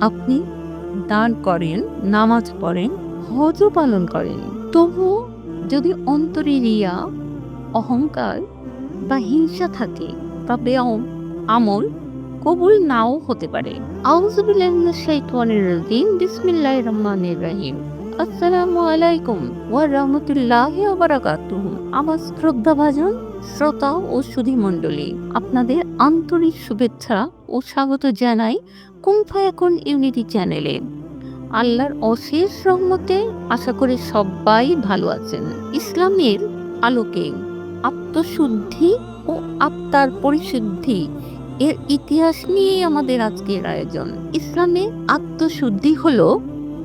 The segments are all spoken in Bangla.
আপনি দান করেন, নামাজ পড়েন হজও পালন করেন। তবু যদি অন্তরে রিয়া, অহংকার বা হিংসা থাকে, বা বেয়ম, আমল কবুল নাও হতে পারে। আউজুবিল্লাহিম বিসমিল্লাহ রহমানির রহিম। আসসালামু আলাইকুম ওয়া রাহমাতুল্লাহি ওয়া বারাকাতুহু। আমার শ্রদ্ধাভাজন, শ্রোতা ও সুধী মণ্ডলী, আপনাদের আন্তরিক শুভেচ্ছা ও স্বাগত জানাই কুমফায়াকুন ইউনিটি চ্যানেলে। আল্লাহর অশেষ রহমতে আশা করি সবাই ভালো আছেন। ইসলামের আলোকে আত্মশুদ্ধি ও আত্মার পরিশুদ্ধি এর ইতিহাস নিয়ে আমাদের আজকের আয়োজন। ইসলামে আত্মশুদ্ধি হলো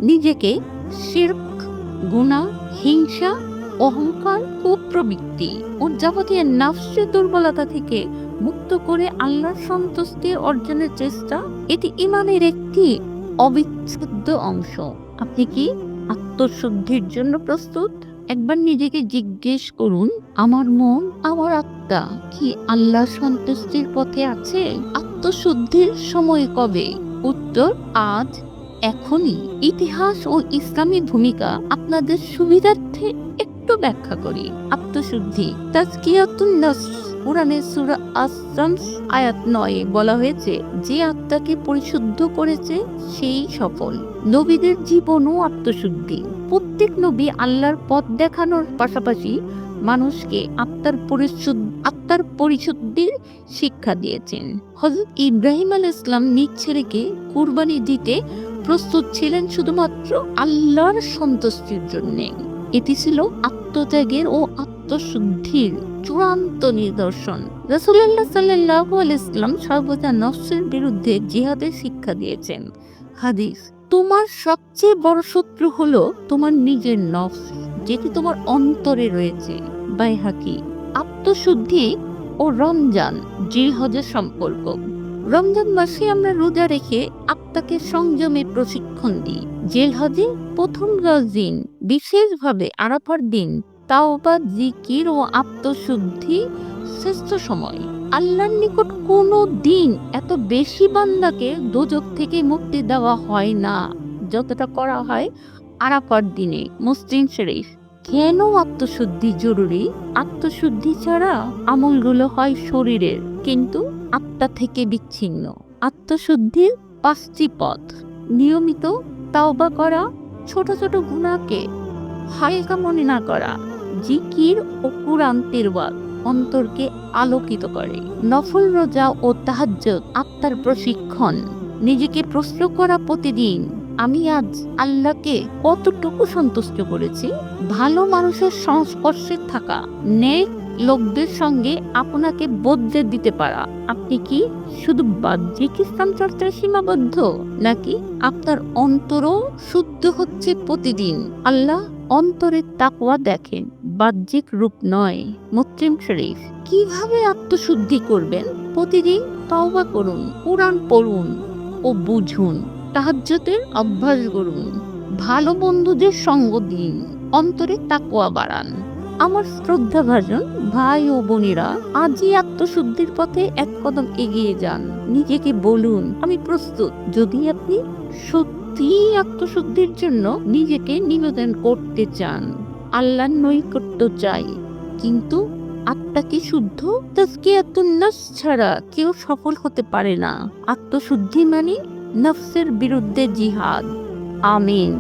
নিজেকে শিরক, গুণা, হিংসা, অহংকার ও প্রবৃত্তি ও যাবতীয় নাফসের দুর্বলতা থেকে মুক্ত করে আল্লাহর সন্তুষ্টি অর্জনের চেষ্টা, এটি ইমানের একটি অবিচ্ছেদ্য অংশ। আপনি কি আত্মশুদ্ধির জন্য প্রস্তুত? একবার নিজেকে জিজ্ঞেস করুন, আমার মন, আমার আত্মা কি আল্লাহ সন্তুষ্টির পথে আছে? আত্মশুদ্ধির সময় কবে? উত্তর, আজ এখনই ইতিহাস ও ইসলামী ভূমিকা আপনাদের সুবিধার্থে একটু ব্যাখ্যা করি। আত্মশুদ্ধি। তাজকিয়াতুন নফস কোরআনে সূরা আস-শামস আয়াত নয়ে বলা হয়েছে, যে আত্মাকে পরিশুদ্ধ করেছে, সেই সফল। নবীদের জীবনও আত্মশুদ্ধি। প্রত্যেক নবী আল্লাহর পথ দেখানোর পাশাপাশি মানুষকে আত্মার পরিশুদ্ধ, আত্মার পরিশুদ্ধির শিক্ষা দিয়েছেন। হযরত ইব্রাহিম আল ইসলাম নিজ ছেলেকে কুরবানি দিতে প্রস্তুত ছিলেন শুধুমাত্র আল্লাহর সন্তুষ্টির জন্য। এটি ছিল আত্মত্যাগের ও আত্মশুদ্ধির চূড়ান্ত নিদর্শন। রসুল্লাহ সাল্লাহ ইসলাম সর্বদা নফসের বিরুদ্ধে জিহাদের শিক্ষা দিয়েছেন। হাদিস, তোমার সবচেয়ে বড় শত্রু হলো তোমার নিজের নফস, যেটি তোমার অন্তরে রয়েছে। বাইহাকি, আত্মশুদ্ধি ও রমজান জিলহজের সম্পর্ক। রমজান মাসে আমরা রোজা রেখে আত্মাকে সংযমে প্রশিক্ষণ দিই। জেল হজে প্রথম দশ দিন, বিশেষভাবে আরাফার দিন, তাওবা, জিকির ও আত্মশুদ্ধি শ্রেষ্ঠ সময়। আল্লাহর নিকট কোনো দিন এত বেশি বান্দাকে দোজক থেকে মুক্তি দেওয়া হয় না, যতটা করা হয় আরাফার দিনে। মুসলিম শরীফ কেন আত্মশুদ্ধি জরুরি? আত্মশুদ্ধি ছাড়া আমলগুলো হয় শরীরের, কিন্তু আত্মা থেকে বিচ্ছিন্ন। আত্মশুদ্ধির পাঁচটি পথ। নিয়মিত তাওবা করা, ছোট ছোট গুণাকে হালকা মনে না করা, জিকির ও কুরআন তিরওয়াত অন্তরকে আলোকিত করে। নফল রোজা ও তাহাজ্জুদ, আত্মার প্রশিক্ষণ। নিজেকে প্রশ্ন করা প্রতিদিন। আমি আজ আল্লাহকে কতটুকু সন্তুষ্ট করেছি? ভালো মানুষের সংস্পর্শে থাকা নেক লোকদের সঙ্গে আপনাকে বদলে দিতে পারা। আপনি কি শুধু বাহ্যিক ইসলাম চর্চায় সীমাবদ্ধ, নাকি আপনার অন্তরও শুদ্ধ হচ্ছে প্রতিদিন? আল্লাহ অন্তরের তাকওয়া দেখেন, বাহ্যিক রূপ নয়। মুসলিম শরীফ, কীভাবে আত্মশুদ্ধি করবেন? প্রতিদিন তওবা করুন, কোরআন পড়ুন ও বুঝুন। তাহাজ্জতের অভ্যাস করুন। ভালো বন্ধুদের সঙ্গ দিন। অন্তরে তাকওয়া বাড়ান। আমার শ্রদ্ধাভাজন ভাই ও বোনেরা, আজই আত্মশুদ্ধির পথে এক কদম এগিয়ে যান। নিজেকে বলুন, আমি প্রস্তুত। যদি আপনি সত্যি আত্মশুদ্ধির জন্য নিজেকে নিবেদন করতে চান, আল্লাহর নৈকট্য চাই। কিন্তু আত্মাকে শুদ্ধ? তাজকিয়াতুন নফস ছাড়া কেউ সফল হতে পারে না। আত্মশুদ্ধি মানে নফসের বিরুদ্ধে জিহাদ। আমিন।